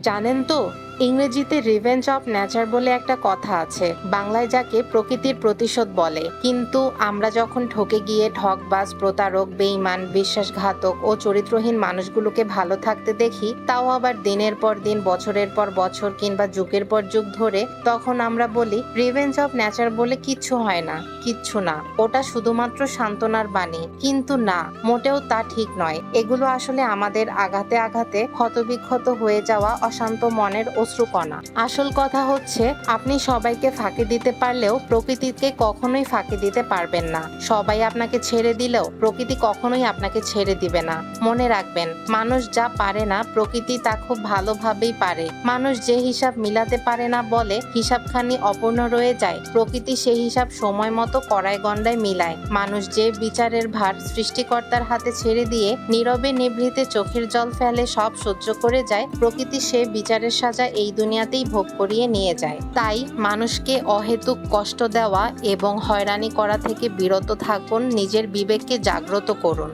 জানেন তো ইংরেজিতে রিভেঞ্জ অফ নেচার বলে একটা কথা আছে। বাংলায় যাকে প্রকৃতির প্রতিশোধ বলে। কিন্তু আমরা যখন ঠকে গিয়ে ঠকবাজ প্রতারক বেইমান বিশ্বাসঘাতক ও চরিত্রহীন মানুষগুলোকে ভালো থাকতে দেখি, তাও আবার দিনের পর দিন, বছরের পর বছর কিংবা যুগের পর যুগ ধরে তখন আমরা বলি রিভেঞ্জ অফ নেচার বলে কিচ্ছু হয় না, কিচ্ছু না। ওটা শুধুমাত্র সান্ত্বনার বাণী। কিন্তু না, মোটেও তা ঠিক নয়। এগুলো আসলে আমাদের আঘাতে আঘাতে ক্ষতবিক্ষত হয়ে যাওয়া অশান্ত মনের অশ্রুকণা আসল কথা হচ্ছে, আপনি সবাইকে ফাঁকি দিতে পারলেও প্রকৃতিকে কখনোই ফাঁকি দিতে পারবেন না। সবাই আপনাকে ছেড়ে দিলেও প্রকৃতি কখনোই আপনাকে ছেড়ে দিবে না। মনে রাখবেন, মানুষ যা পারে না, প্রকৃতি তা খুব ভালোভাবেই পারে। মানুষ যে হিসাব মিলাতে পারে না বলে হিসাবখানি অপূর্ণ রয়ে যায়। প্রকৃতি সেই হিসাব সময় মতো কড়ায় গন্ডায় মিলায়। মানুষ যে বিচারের ভার সৃষ্টিকর্তার হাতে ছেড়ে দিয়ে নীরবে নিভৃতে চোখের জল ফেলে সব সহ্য করে যায়, প্রকৃতি সে বিচারের সাজা এই দুনিয়াতেই ভোগ করিয়ে নিয়ে যায়। তাই মানুষকে অহেতুক কষ্ট দেওয়া এবং হয়রানি করা থেকে বিরত থাকুন, নিজের বিবেককে জাগ্রত করুন।